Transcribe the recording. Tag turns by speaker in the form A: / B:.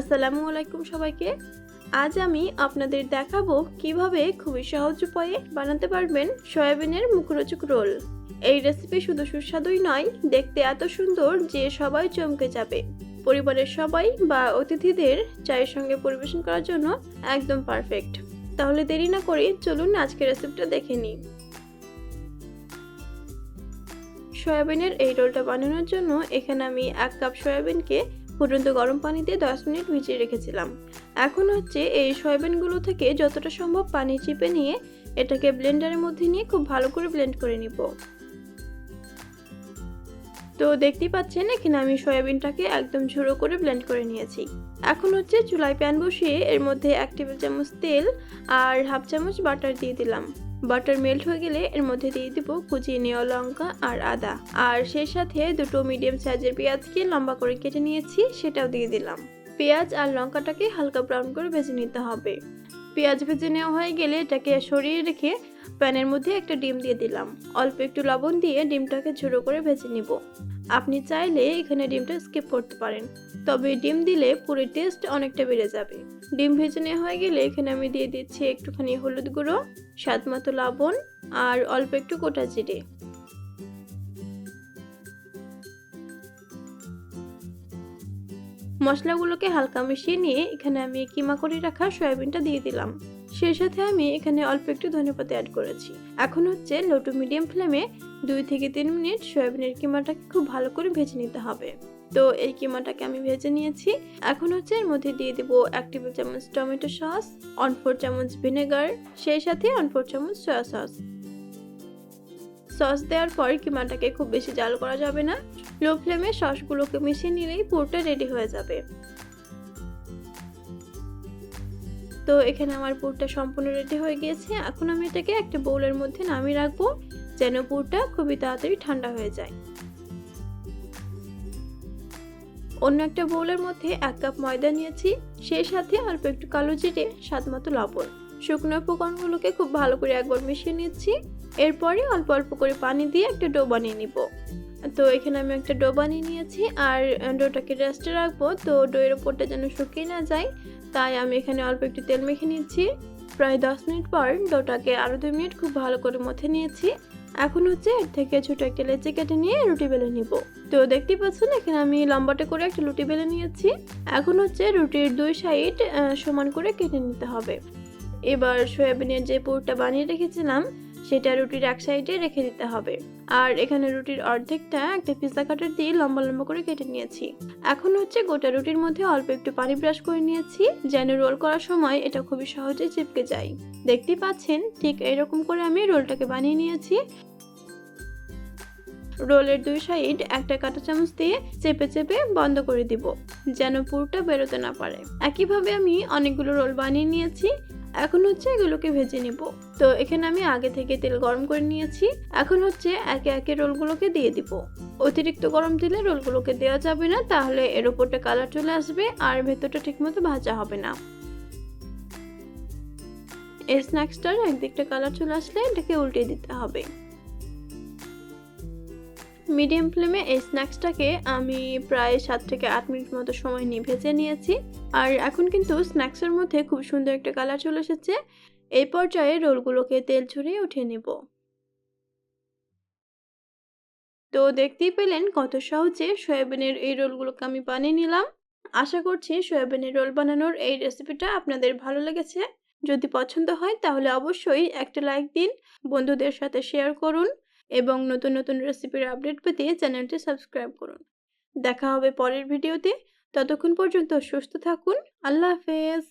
A: আসসালামু আলাইকুম সবাইকে। আজ আমি আপনাদের দেখাবো কীভাবে খুবই সহজ উপায়ে বানাতে পারবেন সয়াবিনের মুখরোচক রোল। এই রেসিপি শুধু সুস্বাদুই নয়, দেখতে এত সুন্দর যে সবাই চমকে যাবে। পরিবারের সবাই বা অতিথিদের চায়ের সঙ্গে পরিবেশন করার জন্য একদম পারফেক্ট তাহলে দেরি না করে চলুন আজকে রেসিপিটা দেখে নিই। সয়াবিনের এই রোলটা বানানোর জন্য এখানে আমি এক কাপ সয়াবিনকে ফুটন্ত গরম পানিতে দশ মিনিট ভিজিয়ে রেখেছিলাম। এখন হচ্ছে এই সয়াবিনগুলো থেকে যতটা সম্ভব পানি চিপে নিয়ে এটাকে ব্লেন্ডারের মধ্যে নিয়ে খুব ভালো করে ব্লেন্ড করে নিব। তো দেখতেই পাচ্ছেন, এখানে আমি সয়াবিনটাকে একদম ঝুড়ো করে ব্লেন্ড করে নিয়েছি। এখন হচ্ছে চুলায় প্যান বসিয়ে এর মধ্যে এক টেবিল চামচ তেল আর হাফ চামচ বাটার দিয়ে দিলাম। বাটার মেল্ট হয়ে গেলে এর মধ্যে দিয়ে দিব কুচিয়ে নেওয়া লঙ্কা আর আদা। আর সেই সাথে দুটো মিডিয়াম সাইজের পেঁয়াজকে লম্বা করে কেটে নিয়েছি, সেটাও দিয়ে দিলাম। পেঁয়াজ আর লঙ্কাটাকে হালকা ব্রাউন করে ভেজে নিতে হবে। পেঁয়াজ ভেজে নেওয়া হয়ে গেলে এটাকে সরিয়ে রেখে প্যানের মধ্যে একটা ডিম দিয়ে দিলাম। অল্প একটু লবণ দিয়ে ডিমটাকে ঝুড়ো করে ভেজে নিব। আপনি চাইলে এখানে ডিমটা স্কিপ করতে পারেন, তবে ডিম দিলে পুরো টেস্ট অনেকটা বেড়ে যাবে। ডিম ভেজে নেওয়া হয়ে গেলে এখানে আমি দিয়ে দিচ্ছি একটুখানি হলুদ গুঁড়ো, স্বাদ মতো লবণ আর অল্প একটু গোটা জিরে। মশলাগুলোকে হালকা মিশিয়ে নিয়ে এখানে আমি কিমা করে রাখা সয়াবিনটা দিয়ে দিলাম। সেই সাথে আমি এখানে অল্প একটু ধনেপাতা অ্যাড করেছি। এখন হচ্ছে লো টু মিডিয়াম ফ্লেমে দুই থেকে তিন মিনিট সয়াবিনের কিমাটাকে খুব ভালো করে ভেজে নিতে হবে। তো এই কিমাটাকে আমি ভেজে নিয়েছি। এখন হচ্ছে এর মধ্যে দিয়ে দেবো এক টেবিল চামচ টমেটো সস, ওয়ান ফোর চামচ ভিনেগার, সেই সাথে ওয়ান ফোর চামচ সয়া সস। সস দেওয়ার পর কিমাটাকে খুব বেশি জাল করা যাবে না। লো ফ্লেমে সসগুলোকে মিশিয়ে নিলেই পুরোটা রেডি হয়ে যাবে। তো এখানে আমার পুরটা সম্পূর্ণ রেডি হয়ে গিয়েছে। এখন আমি এটাকে একটা বোলের মধ্যে নামিয়ে রাখব। যেন পুরটা খুবই তাড়াতাড়ি ঠান্ডা হয়ে যায়। অন্য একটা বোলের মধ্যে এক কাপ ময়দা নিয়েছি, সেই সাথে অল্প একটু কালো জিরে, স্বাদ মতো লবণ। শুকনো উপকরণগুলোকে খুব ভালো করে একবার মিশিয়ে নিচ্ছি। এরপরে অল্প অল্প করে পানি দিয়ে একটা ডো বানিয়ে নিব। তো এখানে আমি একটা ডো বানিয়ে নিয়েছি আর ডোটাকে রেস্টে রাখব। তো ডোয়ের ওপরটা যেন শুকিয়ে না যায়, তাই আমি এখানে অল্প একটু তেল মেখে নিচ্ছি। প্রায় দশ মিনিট পর ডোটাকে আরও দুই মিনিট খুব ভালো করে মথে নিয়েছি। এখন হচ্ছে এর থেকে ছোট একটা লেচি কেটে নিয়ে রুটি বেলে নিব। তো দেখতে পাচ্ছেন, এখানে আমি লম্বাটা করে একটা রুটি বেলে নিয়েছি। এখন হচ্ছে রুটির দুই সাইড সমান করে কেটে নিতে হবে। এবার সয়াবিনের যে পুরটা বানিয়ে রেখেছিলাম সেটা রুটির এক সাইডে রেখে দিতে হবে। আর এখানে রুটির অর্ধেকটা একটা পিৎজা কাটার দিয়ে লম্বা লম্বা করে কেটে নিয়েছি। এখন হচ্ছে গোটা রুটির মধ্যে অল্প একটু পানি ব্রাশ করে নিয়েছি, যেন রোল করার সময় এটা খুবই সহজে চিপকে যায়। দেখতেই পাচ্ছেন, ঠিক এরকম করে আমি রোলটাকে বানিয়ে নিয়েছি। রোলের দুই সাইড একটা কাঁটা চামচ দিয়ে চেপে চেপে বন্ধ করে দিব, যেন পুরোটা বেরোতে না পারে। একইভাবে আমি অনেকগুলো রোল বানিয়ে নিয়েছি। এখন হচ্ছে এগুলোকে ভেজে নিব। তো এখানে আমি আগে থেকে তেল গরম করে নিয়েছি। এখন হচ্ছে একে একে রোলগুলোকে দিয়ে দিব। অতিরিক্ত গরম তেলে রোলগুলোকে দেওয়া যাবে না, তাহলে এর ওপরটা কালার চলে আসবে আর ভেতরটা ঠিকমতো ভাজা হবে না। এই স্ন্যাক্সটার একদিকটা কালার চলে আসলে এটাকে উল্টে দিতে হবে। মিডিয়াম ফ্লেমে এই স্ন্যাক্সটাকে আমি প্রায় সাত থেকে আট মিনিট মতো সময় নিয়ে ভেজে নিয়েছি। আর এখন কিন্তু স্ন্যাক্সের মধ্যে খুব সুন্দর একটা কালার চলে এসেছে। এই পর্যায়ে রোলগুলোকে তেল ছড়িয়ে উঠিয়ে নেব। তো দেখতেই পেলেন কত সহজে সয়াবিনের এই রোলগুলোকে আমি বানিয়ে নিলাম। আশা করছি সয়াবিনের রোল বানানোর এই রেসিপিটা আপনাদের ভালো লেগেছে। যদি পছন্দ হয় তাহলে অবশ্যই একটা লাইক দিন, বন্ধুদের সাথে শেয়ার করুন। এবং নতুন নতুন রেসিপির আপডেট পেতে চ্যানেলটি সাবস্ক্রাইব করুন। দেখা হবে পরের ভিডিওতে ততক্ষণ পর্যন্ত সুস্থ থাকুন। আল্লাহ হাফেজ।